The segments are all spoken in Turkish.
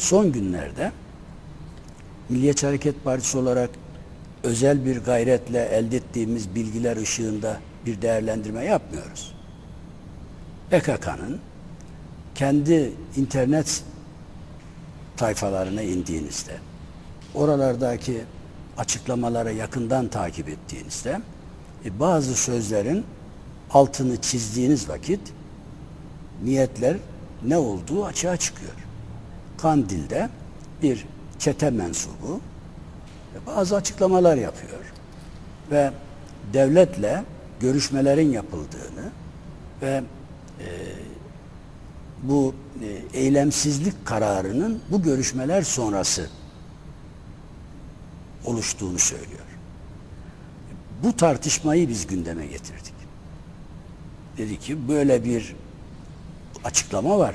Son günlerde Milliyetçi Hareket Partisi olarak özel bir gayretle elde ettiğimiz bilgiler ışığında bir değerlendirme yapmıyoruz. PKK'nın kendi internet sayfalarına indiğinizde, oralardaki açıklamaları yakından takip ettiğinizde e, bazı sözlerin altını çizdiğiniz vakit niyetler ne olduğu açığa çıkıyor. Kandil'de bir çete mensubu e, bazı açıklamalar yapıyor ve devletle görüşmelerin yapıldığını ve e, bu e, eylemsizlik kararının bu görüşmeler sonrası oluştuğunu söylüyor. Bu tartışmayı biz gündeme getirdik. Dedi ki böyle bir açıklama var.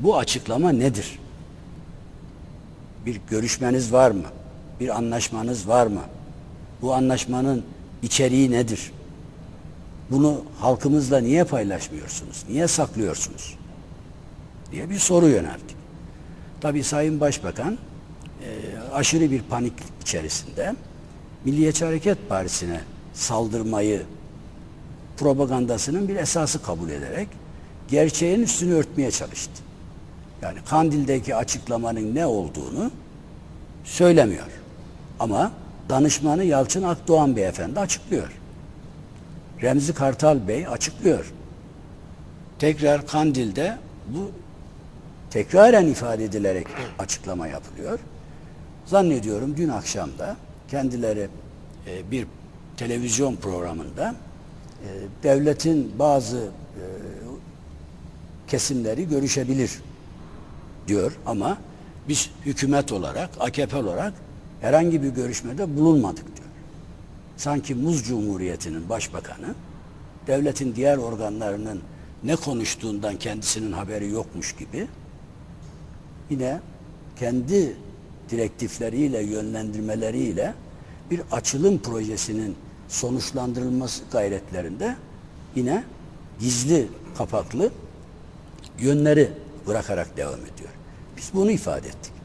Bu açıklama nedir? Bir görüşmeniz var mı? Bir anlaşmanız var mı? Bu anlaşmanın içeriği nedir? Bunu halkımızla niye paylaşmıyorsunuz? Niye saklıyorsunuz? diye bir soru yönelttik. Tabii Sayın Başbakan e, aşırı bir panik içerisinde Milliyetçi Hareket Partisi'ne saldırmayı propagandasının bir esası kabul ederek gerçeğin üstünü örtmeye çalıştı. Yani Kandil'deki açıklamanın ne olduğunu söylemiyor. Ama danışmanı Yalçın Akdoğan Beyefendi açıklıyor. Remzi Kartal Bey açıklıyor. Tekrar Kandil'de bu tekraren ifade edilerek açıklama yapılıyor. Zannediyorum dün akşam da kendileri e, bir televizyon programında e, devletin bazı e, kesimleri görüşebilir diyor ama biz hükümet olarak, AKP olarak herhangi bir görüşmede bulunmadık diyor. Sanki Muz Cumhuriyeti'nin başbakanı devletin diğer organlarının ne konuştuğundan kendisinin haberi yokmuş gibi yine kendi direktifleriyle, yönlendirmeleriyle bir açılım projesinin sonuçlandırılması gayretlerinde yine gizli kapaklı yönleri bırakarak devam ediyor. Biz bunu ifade ettik.